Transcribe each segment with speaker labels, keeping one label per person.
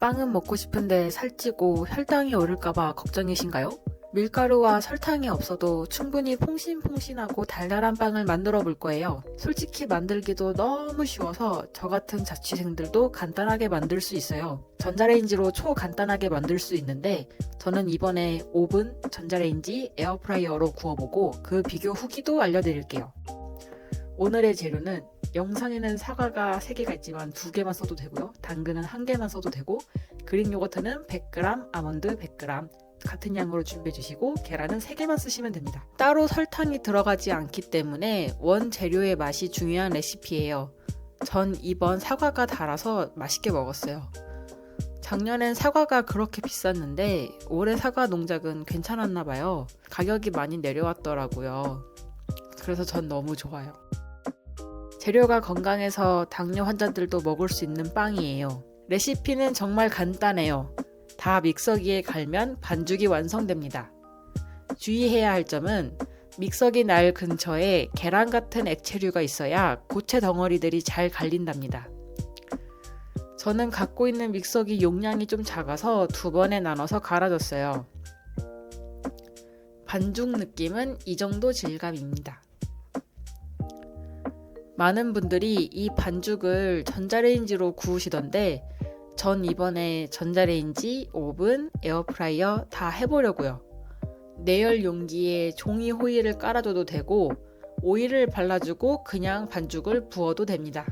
Speaker 1: 빵은 먹고 싶은데 살찌고 혈당이 오를까봐 걱정이신가요? 밀가루와 설탕이 없어도 충분히 퐁신퐁신하고 달달한 빵을 만들어 볼 거예요. 솔직히 만들기도 너무 쉬워서 저 같은 자취생들도 간단하게 만들 수 있어요. 전자레인지로 초간단하게 만들 수 있는데 저는 이번에 오븐, 전자레인지, 에어프라이어로 구워보고 그 비교 후기도 알려드릴게요. 오늘의 재료는 영상에는 사과가 3개가 있지만 2개만 써도 되고요. 당근은 1개만 써도 되고 그릭 요거트는 100g, 아몬드 100g 같은 양으로 준비해 주시고 계란은 3개만 쓰시면 됩니다. 따로 설탕이 들어가지 않기 때문에 원 재료의 맛이 중요한 레시피예요. 전 이번 사과가 달아서 맛있게 먹었어요. 작년엔 사과가 그렇게 비쌌는데 올해 사과 농작은 괜찮았나 봐요. 가격이 많이 내려왔더라고요. 그래서 전 너무 좋아요. 재료가 건강해서 당뇨 환자들도 먹을 수 있는 빵이에요. 레시피는 정말 간단해요. 다 믹서기에 갈면 반죽이 완성됩니다. 주의해야 할 점은 믹서기 날 근처에 계란 같은 액체류가 있어야 고체 덩어리들이 잘 갈린답니다. 저는 갖고 있는 믹서기 용량이 좀 작아서 두 번에 나눠서 갈아줬어요. 반죽 느낌은 이 정도 질감입니다. 많은 분들이 이 반죽을 전자레인지로 구우시던데 전 이번에 전자레인지, 오븐, 에어프라이어 다 해보려고요. 내열 용기에 종이 호일을 깔아줘도 되고 오일을 발라주고 그냥 반죽을 부어도 됩니다.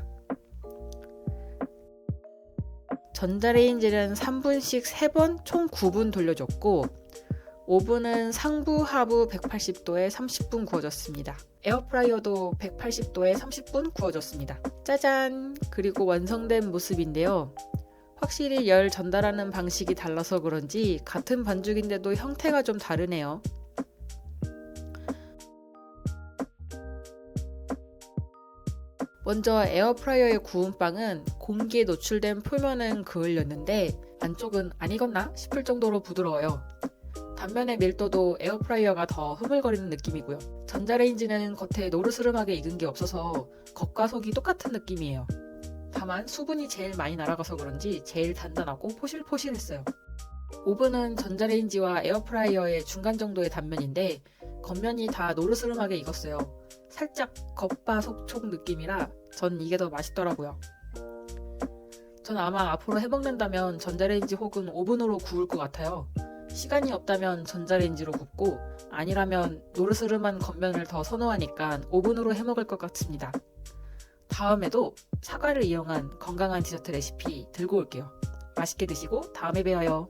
Speaker 1: 전자레인지는 3분씩 3번 총 9분 돌려줬고 오븐은 상부 하부 180도에 30분 구워졌습니다. 에어프라이어도 180도에 30분 구워졌습니다. 짜잔! 그리고 완성된 모습인데요. 확실히 열 전달하는 방식이 달라서 그런지 같은 반죽인데도 형태가 좀 다르네요. 먼저 에어프라이어에 구운 빵은 공기에 노출된 표면은 그을렸는데 안쪽은 안 익었나 싶을 정도로 부드러워요. 단면의 밀도도 에어프라이어가 더 흐물거리는 느낌이고요. 전자레인지는 겉에 노르스름하게 익은 게 없어서 겉과 속이 똑같은 느낌이에요. 다만 수분이 제일 많이 날아가서 그런지 제일 단단하고 포실포실했어요. 오븐은 전자레인지와 에어프라이어의 중간 정도의 단면인데 겉면이 다 노르스름하게 익었어요. 살짝 겉바 속촉 느낌이라 전 이게 더 맛있더라고요. 전 아마 앞으로 해먹는다면 전자레인지 혹은 오븐으로 구울 것 같아요. 시간이 없다면 전자레인지로 굽고 아니라면 노르스름한 겉면을 더 선호하니까 오븐으로 해먹을 것 같습니다. 다음에도 사과를 이용한 건강한 디저트 레시피 들고 올게요. 맛있게 드시고 다음에 봬요.